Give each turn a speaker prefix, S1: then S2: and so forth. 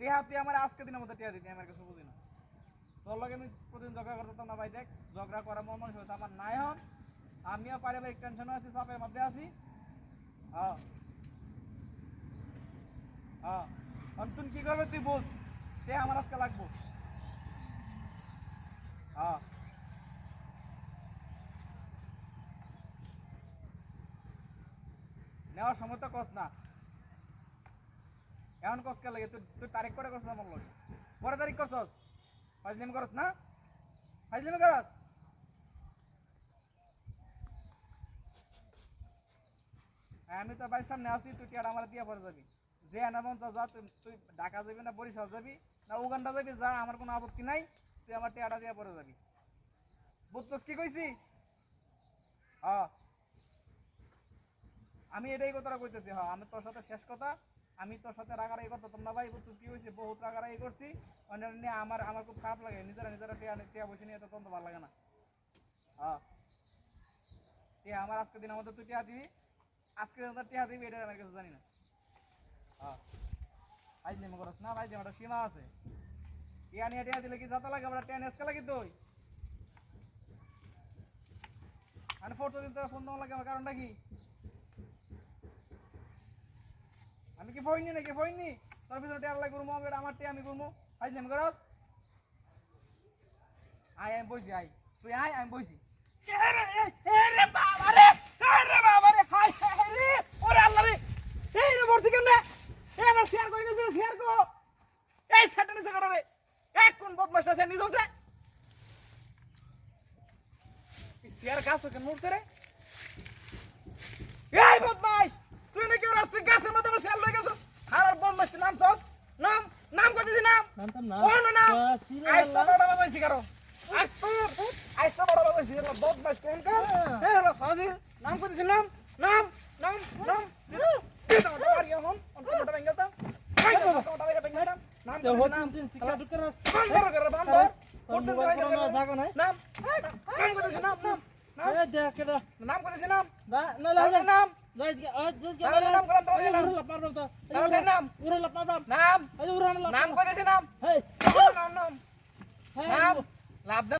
S1: টিয়া, তুই আমার আজকে দিনের মতো টিয়া দিতি আমার কাছে বুঝি না। তোর লগে আমি প্রতিদিন ঝগড়া করতাম না ভাই, দেখ, ঝগড়া করা মন মানুষ হয়েছে। আমার নাই হন, আমিও পারিবারিক টেনশনে আছি চাপের মধ্যে আছি। হ্যাঁ হ্যাঁ অন্তুন, কি করবে তুই বল? সে আমার আজকে লাগবো। হ্যাঁ নেওয়ার সময় তো কস না। এমন কস লাগে? তুই তুই তারিখ করে না আমার লগে? পরে তারিখ করছস? ফাজলিমি করস না? ফাজলিমি হ্যাঁ, আমি তো বাড়ির সামনে আছি তুই টিয়ার আমার দিয়ে পরে যাবি? যে এনামন যা তুই তুই ঢাকা যাবি না বরিশাল যাবি? না উগান্ডা যাবি? যা আমার কোনো আপত্তি নাই তুই আমার টিয়াটা দিয়ে পরে যাবি। বুঝছস কি কইছি? হ্যাঁ আমি এটাই কথাটা কইতেছি হ্যাঁ আমি তোর সাথে শেষ কথা আমি তোর সাথে রাগারাগি করতাম না ভাই বুঝছিস কি হয়েছে? বহুত রাগারাগি করছি। অন্যের নিয়ে আমার আমার খুব খারাপ লাগে। নিজেরা নিজেরা টিয়া টিয়া বসে নিয়ে তো ভালো লাগে না। হ্যাঁ টিয়া, আমার আজকে দিন আমাদের তুই টিয়া দিবি? আজকে দিন টিয়া দিবি? এটা আমার কাছে জানি না। হ্যাঁ ভাই নেমে করস না ভাই ওটা সীমা আছে। টিয়া নিয়ে টিয়া দিলে কি যাতা লাগে? আমরা টিয়া নেসকা লাগি তুই আমি ফটো দিতে ফোন দেওয়া লাগে, আমার কারণটা কি? আমি কি ফইনি নাকি ফইনি? তোর ভিতরে টিয়া লাগে করব আমি আমার টিয়া আমি করব আই নেমে করস আই আমি বসি আই তুই আই আমি বসি রে বাবা রে রে? এই হলো হাজির নাম দিছি নাম নাম। নাম? তো। নাম? নাম? নাম নাম? নাম নাম